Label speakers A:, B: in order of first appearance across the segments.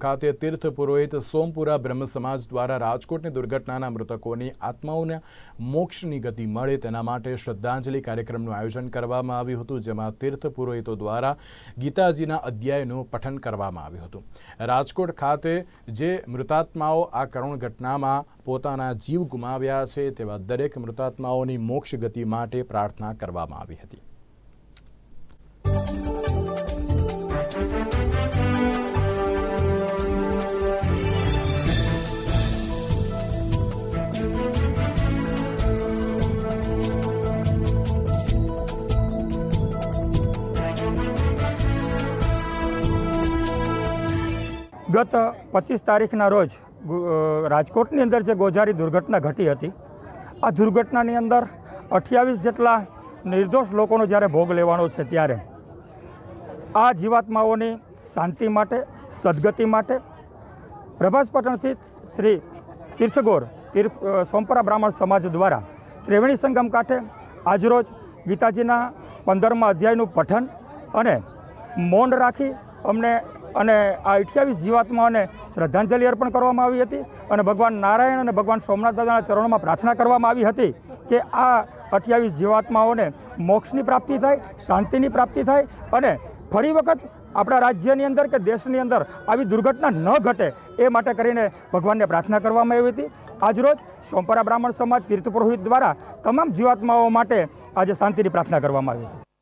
A: ખાતે તીર્થ પુરોહિત સોમપુરા બ્રહ્મ સમાજ દ્વારા રાજકોટની દુર્ઘટનાના મૃતકોની આત્માઓને મોક્ષની ગતિ મળે તેના માટે શ્રદ્ધાંજલિ કાર્યક્રમનું આયોજન કરવામાં આવ્યું હતું, જેમાં તીર્થ પુરોહિતો દ્વારા ગીતાજીના અધ્યાયનું પઠન કરવામાં આવ્યું હતું. રાજકોટ ખાતે જે મૃતાત્માઓ આ કરુણ ઘટનામાં પોતાના જીવ ગુમાવ્યા છે, તેવા દરેક મૃતાત્માઓની મોક્ષ ગતિ માટે પ્રાર્થના કરવામાં આવી હતી.
B: ગત પચીસ તારીખના રોજ રાજકોટની અંદર જે ગોઝારી દુર્ઘટના ઘટી હતી, આ દુર્ઘટનાની અંદર અઠ્યાવીસ જેટલા નિર્દોષ લોકોનો જ્યારે ભોગ લેવાનો છે ત્યારે, આ જીવાત્માઓની શાંતિ માટે, સદગતિ માટે પ્રભાસપટણથી શ્રી તીર્થગોર, તીર્થ સોમપરા બ્રાહ્મણ સમાજ દ્વારા ત્રિવેણી સંગમ કાંઠે આજરોજ ગીતાજીના પંદરમા અધ્યાયનું પઠન અને મૌન રાખી અમને અને આ અઠ્યાવીસ જીવાત્માઓને શ્રદ્ધાંજલિ અર્પણ કરવામાં આવી હતી અને ભગવાન નારાયણ અને ભગવાન સોમનાથ દાદાના ચરણોમાં પ્રાર્થના કરવામાં આવી હતી કે આ અઠ્યાવીસ જીવાત્માઓને મોક્ષની પ્રાપ્તિ થાય, શાંતિની પ્રાપ્તિ થાય અને ફરી વખત આપણા રાજ્યની અંદર કે દેશની અંદર આવી દુર્ઘટના ન ઘટે એ માટે કરીને ભગવાનને પ્રાર્થના કરવામાં આવી હતી. આજરોજ સોમપરા બ્રાહ્મણ સમાજ તીર્થ પુરોહિત દ્વારા તમામ જીવાત્માઓ માટે આજે શાંતિની પ્રાર્થના કરવામાં આવી હતી.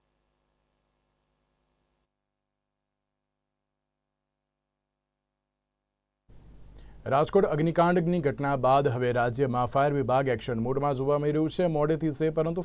A: રાજકોટ અગ્નિકાંડની ઘટના બાદ હવે રાજ્યમાં ફાયર વિભાગ એક્શન મોડમાં જોવા મળી રહ્યું છે. મોડેથી છે પરંતુ